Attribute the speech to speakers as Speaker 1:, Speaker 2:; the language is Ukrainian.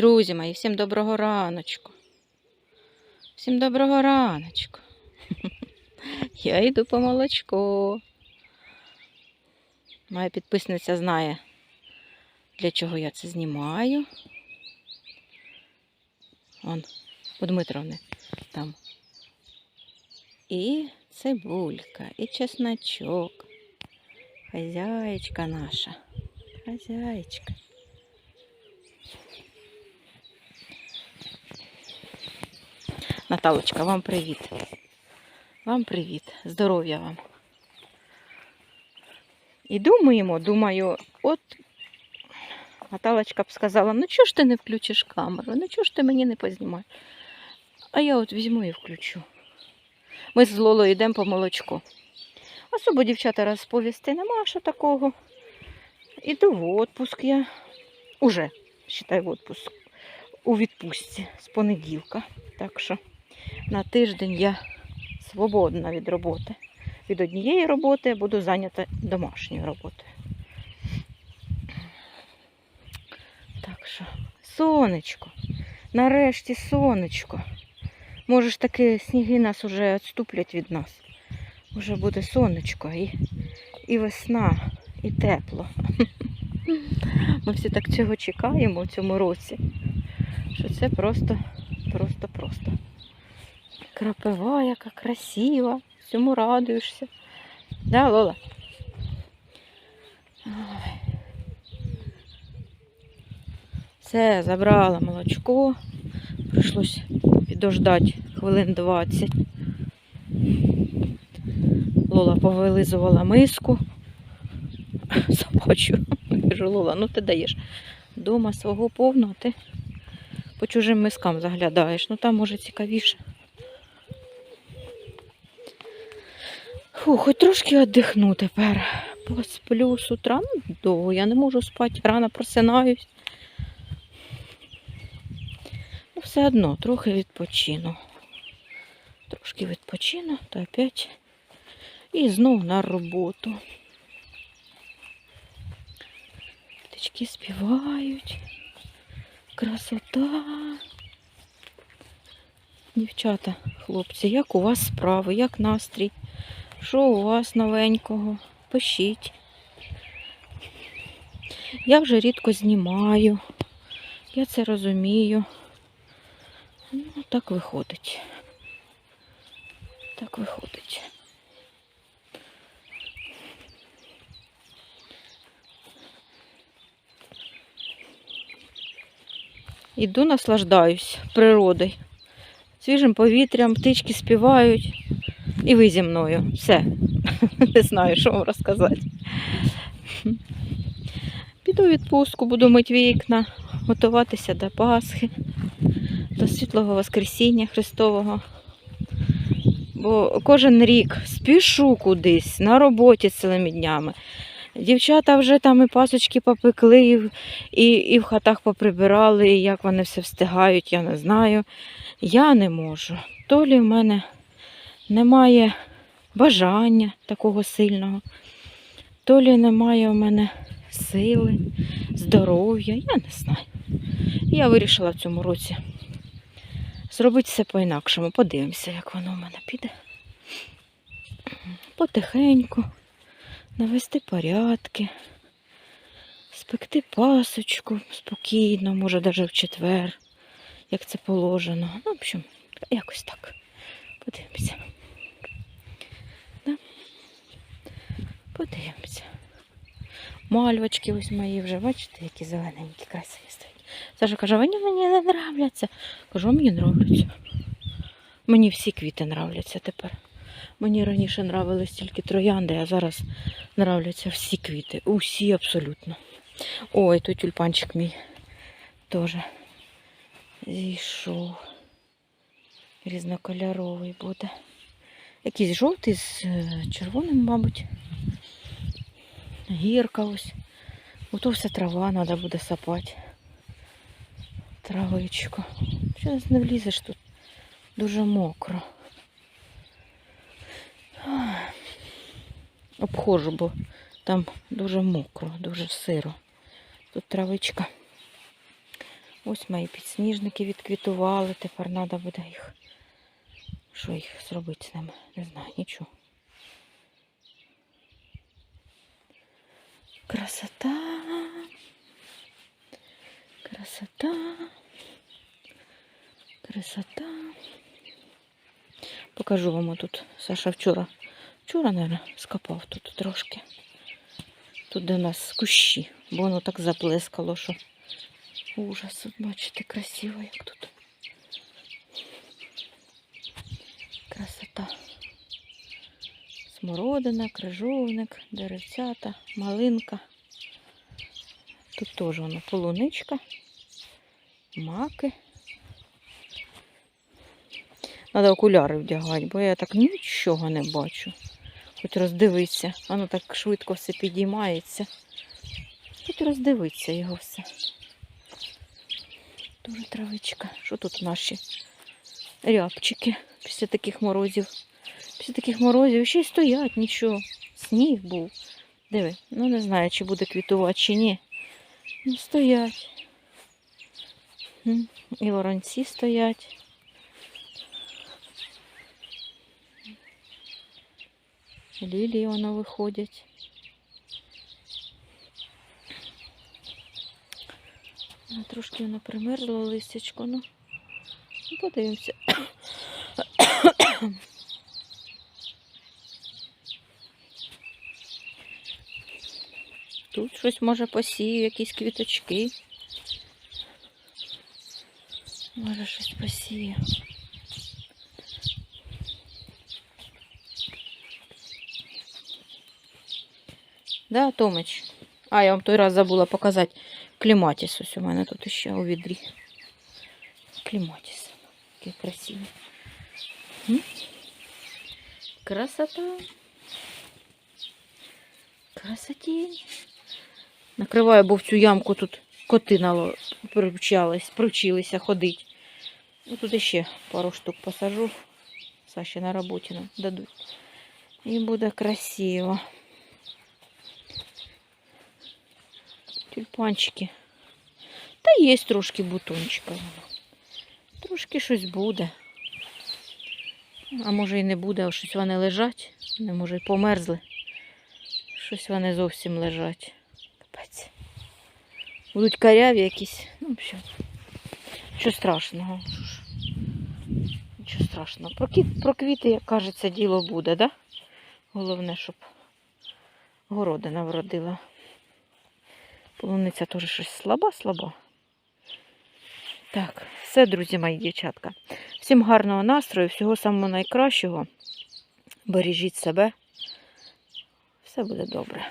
Speaker 1: Друзі мої, всім доброго раночку. Всім доброго раночку. Я йду по молочко. Моя підписниця знає, для чого я це знімаю. Вон, у Дмитровни там. І цибулька, і чесночок. Хазяєчка наша. Хазяєчка. Наталочка, вам привіт. Вам привіт. Здоров'я вам. І думаємо, думаю, от Наталочка б сказала, ну чого ж ти не включиш камеру? Ну чого ж ти мені не познімаєш? А я от візьму і включу. Ми з Лолою йдемо по молочку. Особо дівчата розповісти нема що такого. Іду в отпуск я. Уже, считай, в отпуск. У відпустці з понеділка. Так що на тиждень я свободна від роботи. Від однієї роботи буду зайнята домашньою роботою. Так що, сонечко, нарешті сонечко. Може ж таки сніги нас уже відступлять від нас. Уже буде сонечко і, і весна, і тепло. Ми всі так цього чекаємо у цьому році, що це просто, просто, просто. Крапива, яка красива, всьому радуєшся. Да, Лола? Все, забрала молочко. Прийшлось підождати хвилин 20. Лола повилизувала миску. Собачу. Кажу, Лола, ну ти даєш дома свого повного, ти по чужим мискам заглядаєш. Ну там може цікавіше. Фу, хоч трошки віддихну тепер. Посплю з утра. Ну, довго я не можу спати, рано просинаюсь. Ну, все одно, трохи відпочину. Трошки відпочину, то опять і знов на роботу. Птички співають. Красота. Дівчата, хлопці, як у вас справи, як настрій? Що у вас новенького? Пишіть. Я вже рідко знімаю. Я це розумію. Ну, так виходить. Так виходить. Іду наслаждаюсь природою. Свіжим повітрям, птички співають. І ви зі мною. Все. Не знаю, що вам розказати. Піду відпустку, буду мити вікна, готуватися до Пасхи, до світлого Воскресіння Христового. Бо кожен рік спішу кудись на роботі цілими днями. Дівчата вже там і пасочки попекли, і, і в хатах поприбирали, і як вони все встигають, я не знаю. Я не можу. То лі в мене немає бажання такого сильного, то лі немає у мене сили, здоров'я, я не знаю. Я вирішила в цьому році зробити все по-інакшому. Подивимося, як воно в мене піде. Потихеньку, навести порядки, спекти пасочку спокійно, може навіть в четвер, як це положено. Ну, в общем, якось так. Подивимося. Да? Подивимося. Мальвочки ось мої вже, бачите, які зелененькі, красиві стоять. Саша каже, вони мені не нравляться. Кажу, мені нравляться. Мені всі квіти нравляться тепер. Мені раніше нравились тільки троянди, а зараз нравляться всі квіти. Усі абсолютно. Ой, той тюльпанчик мій теж зійшов. Різнокольоровий буде. Якийсь жовтий з е, червоним, мабуть. Гірка ось. Ото вся трава треба буде сапати. Травичку. Зараз не влізеш тут. Дуже мокро. Ах. Обходжу, бо там дуже мокро, дуже сиро. Тут травичка Ось мої підсніжники відквітували. Тепер треба буде їх. Що їх зробити з ними? Не знаю, нічого. Красота. Красота. Красота. Покажу вам тут. Саша вчора. Вчора, мабуть, скопав тут трошки. Тут де у нас кущі, бо воно так заплескало, що ужас. От бачите, красиво, як тут. Красота. Смородина, крижовник, деревцята, малинка. Тут теж воно полуничка, маки. Треба окуляри вдягати, бо я так нічого не бачу. Хоч роздивитися. Воно так швидко все підіймається. Хоч роздивитися його все. Дуже травичка. Що тут наші рябчики після таких морозів? Після таких морозів ще й стоять, нічого. Сніг був. Диви, ну не знаю, чи буде квітувати, чи ні. Ну, стоять. І воронці стоять. Лілії воно виходять. Трошки воно примерзло листячко, ну. ну, Подивимося. Тут щось може посію, якісь квіточки. Може щось посію. Да, Томич? А, я вам той раз забула показати кліматіс. Ось у мене тут ще у відрі. Кліматіс. Який красивий. М? Красота. Красотень. Накриваю, бо в цю ямку тут коти нало- привчилися ходити. Ну, тут ще пару штук посажу. Саші на роботі нам дадуть. І буде красиво. Тюльпанчики. Та є трошки бутончика. Трошки щось буде. А може і не буде, а щось вони лежать. Не може й померзли. Щось вони зовсім лежать. Капець. Будуть каряві якісь. Ну, що. Що страшного. Нічого страшного. Про, кіт, про квіти, як кажеться, діло буде, да? Головне, щоб городина вродила. Полуниця теж щось слаба-слаба. Так, все, друзі мої дівчатка. Всім гарного настрою, всього самого найкращого. Бережіть себе. Все буде добре.